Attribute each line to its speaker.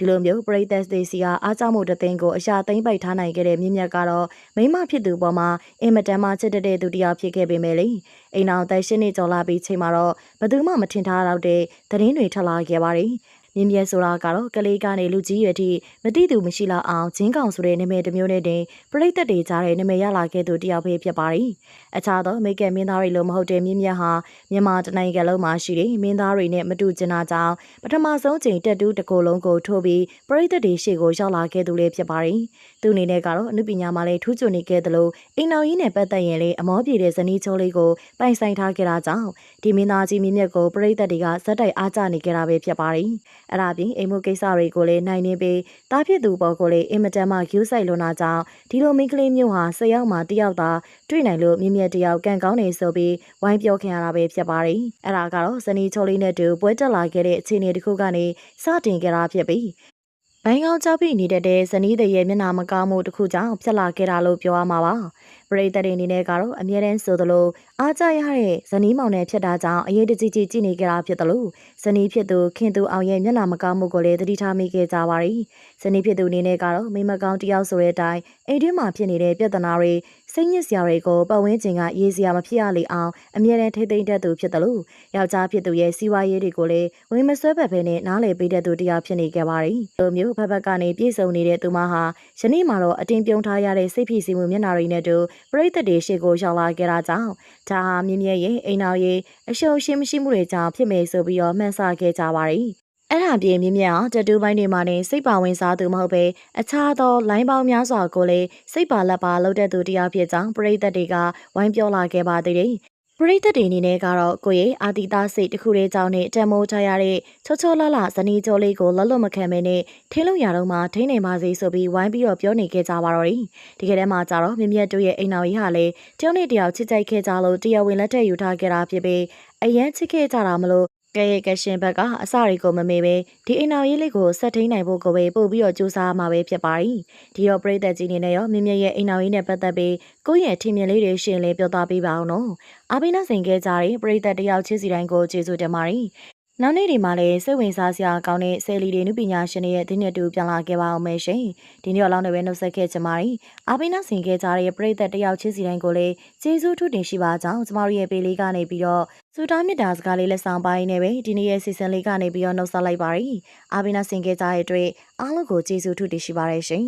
Speaker 1: ဒီလိုမျိုးပရိသတ်တွေစီကအားကြောင့်မှုတစ်သိန်းကိုအရှာသိမ့်ပိုက်ထားနိုင်ခဲ့တဲ့မြင့်မြတ်ကတော့မိမဖြစ်သူပေါ်မှာအင်မတန်မှချစ်တဲ့သူတစ်ယောက်ဖြစ်ခဲ့ပေမဲ့လေအိမ်အောင်တန်ရှင်းနေကြော်လာပြီးချိန်မှာတော့ဘယ်သူမှမထင်ထားတော့တဲ့သတင်းတွေထွက်လာခဲ့ပါတယ် မြင်းမြဲဆိုတာကတော့ကလေးကနေလူကြီးရွယ်ထိမတိသူမရှိလောက်အောင်ဂျင်းကောင်ဆိုတဲ့နာမည်တစ်မျိုးနဲ့တင်ပရိသတ်တွေကြားတဲ့နာမည်ရလာခဲ့သူတယောက်ပဲဖြစ်ပါတယ်။အခြားသောမိတ်ကက်မင်းသားတွေလိုမဟုတ်တဲ့မြင်းမြတ်ဟာမြန်မာတနိုင်ငံလုံးမှာရှိတဲ့မင်းသားတွေနဲ့မတူကျင်တာကြောင့်ပထမဆုံးချိန်တက်တူးတစ်ကိုယ်လုံးကိုထိုးပြီးပရိသတ်တွေရှေ့ကိုရောက်လာခဲ့သူလေးဖြစ်ပါတယ်။သူအနေနဲ့ကတော့အနုပညာမှာလည်းထူးချွန်နေခဲ့သလိုအိမ်တော်ကြီးနဲ့ပတ်သက်ရင်လည်းအမောပြေတဲ့ဇနီးချိုးလေးကိုပိုင်ဆိုင်ထားခဲ့တာကြောင့်ဒီမင်းသားကြီးမြင့်မြတ်ကိုပရိသတ်တွေကဇက်တိုက်အားကျနေကြတာပဲဖြစ်ပါတယ်။အဲ့ဒါပြင်အိမ်မှုကိစ္စတွေကိုလည်းနိုင်နေပြီးတားဖြစ်သူပေါ်ကိုလည်းအင်မတန်မှကျူးဆိုင်လွန်တာကြောင့်ဒီလိုမိန်းကလေးမျိုးဟာ၁၀ယောက်မှတယောက်သာတွေ့နိုင်လို့မြင့်မြတ်တယောက်ကံကောင်းနေဆိုပြီးဝိုင်းပြောခင်ရတာပဲဖြစ်ပါတယ်။အဲ့ဒါကတော့ဇနီးချိုးလေးနဲ့တူပွဲတက်လာခဲ့တဲ့အခြေအနေတစ်ခုကနေစတင်ကြတာဖြစ်ပြီးဘိုင်းကောင်းကြောက်ပြီးနေတဲ့တဲ့ဇနီးတဲ့ရဲ့မျက်နှာမကောင်းမှုတစ်ခုကြောင့်ဖြစ်လာခဲ့တာလို့ပြောရမှာပါ ပရိသတ်တွေအနေနဲ့ကတော့အမြဲတမ်းဆိုသလိုအားကြရတဲ့ဇနီးမောင်နဲ့ဖြစ်တာကြောင့်အရေးတကြီးကြီးကြည့်နေကြတာဖြစ်တယ်လို့ဇနီးဖြစ်သူခင်သူအောင်ရဲ့မျက်နှာမကောင်းမှုကိုလည်းသတိထားမိခဲ့ကြပါရီဇနီးဖြစ်သူအနေနဲ့ကတော့မိမကောင်းတယောက်ဆိုတဲ့အတိုင်းအိမ်တွင်းမှာဖြစ်နေတဲ့ပြဿနာတွေစိတ်ညစ်စရာတွေကိုပတ်ဝန်းကျင်ကရေးစရာမဖြစ်ရလေအောင်အမြဲတမ်းထိမ့်သိမ့်တတ်သူဖြစ်တယ်လို့ယောက်ျားဖြစ်သူရဲ့စီးပွားရေးတွေကိုလည်းဝင်မဆွဲဘက်ပဲနဲ့နားလည်ပေးတတ်သူတယောက်ဖြစ်နေခဲ့ပါရီလိုမျိုးဖက်ဖက်ကနေပြေဆုံးနေတဲ့သူမဟာယနေ့မှတော့အတင်းပြုံထားရတဲ့စိတ်ဖိစီးမှုမျက်နှာတွေနဲ့တူပရိသတ်တွေရှေ့ကိုရောက်လာခဲ့တာကြောင့်ဒါဟာမြင်းမြဲရဲ့အိမ်တော်ရဲ့အရှုံးရှင်းမရှိမှုတွေကြောင့်ဖြစ်မယ်ဆိုပြီးတော့မှန်းဆခဲ့ကြပါရီအဲ့ဒါပြင်မြင့်မြတ်အောင်တတူးပိုင်းတွေမှာနေစိတ်ပါဝင်စားသူမဟုတ်ပဲအခြားသောလိုင်းပေါင်းများစွာကိုလည်းစိတ်ပါလက်ပါလုပ်တဲ့သူတရားဖြစ်ကြောင်းပရိသတ်တွေကဝိုင်းပြောလာခဲ့ပါသေးတယ် ပရိသတ်တွေအနေနဲ့ကတော့ကိုယ့်ရဲ့အာတိသားစိတ်တစ်ခုတည်းကြောင့်နဲ့တံမိုးထားရတဲ့ချောချောလလဇနီးကျော်လေးကိုလတ်လွတ်မခံမဲနဲ့ထင်းလို့ရတော့မှထိနေပါစေဆိုပြီးဝိုင်းပြီးတော့ပြောနေခဲ့ကြပါတော့တယ်ဒီကနေ့မှကြတော့မြင့်မြတ်တို့ရဲ့အိမ်တော်ကြီးဟာလည်းတယောက်နဲ့တယောက်ချစ်ကြိုက်ခဲ့ကြလို့တရားဝင်လက်ထက်ယူထားခဲ့တာဖြစ်ပြီးအရန်ချစ်ခဲ့ကြတာမလို့ ကဲရဲ့ကရှင်ဘက်ကအစတွေကိုမမေပဲဒီအိမ်တော်ရေးလေးကိုဆက်ထိန်နိုင်ဖို့ကိုပဲပို့ပြီးတော့ကြိုးစားမှာပဲဖြစ်ပါ යි ဒီတော့ပြည်သက်ကြီးနေနဲ့ရောမြင့်မြတ်ရဲ့အိမ်တော်ရေးနဲ့ပတ်သက်ပြီးကိုယ့်ရဲ့ထင်မြင်လေးတွေရှင်လေးပြောသားပေးပါအောင်နော်အာဘိနာဆိုင်ခဲ့ကြတဲ့ပြည်သက်တယောက်ချင်းစီတိုင်းကိုကျေးဇူးတင်ပါတယ် နောက်နေ့ဒီမှာလည်းစိတ်ဝင်စားစရာကောင်းတဲ့ဆယ်လီတွေနုပညာရှင်တွေရဲ့ဒီနှစ်တူပြန်လာခဲ့ပါအောင်မယ်ရှင်ဒီနေ့အလောင်းတွေပဲနှုတ်ဆက်ခဲ့ကြပါရီအာဘိနာဆင်ခဲ့ကြတဲ့ပရိသတ်တယောက်ချင်းစီတိုင်းကိုလည်းကျေးဇူးထူးတင်ရှိပါကြောင်းကျမတို့ရဲ့ပေလေးကနေပြီးတော့စူတာမြစ်တာစကားလေးလက်ဆောင်ပိုင်းနဲ့ပဲဒီနေ့ရဲ့စီစဉ်လေးကနေပြီးတော့နှုတ်ဆက်လိုက်ပါရီအာဘိနာဆင်ခဲ့ကြတဲ့အတွက်အားလုံးကိုကျေးဇူးထူးတင်ရှိပါရရှင်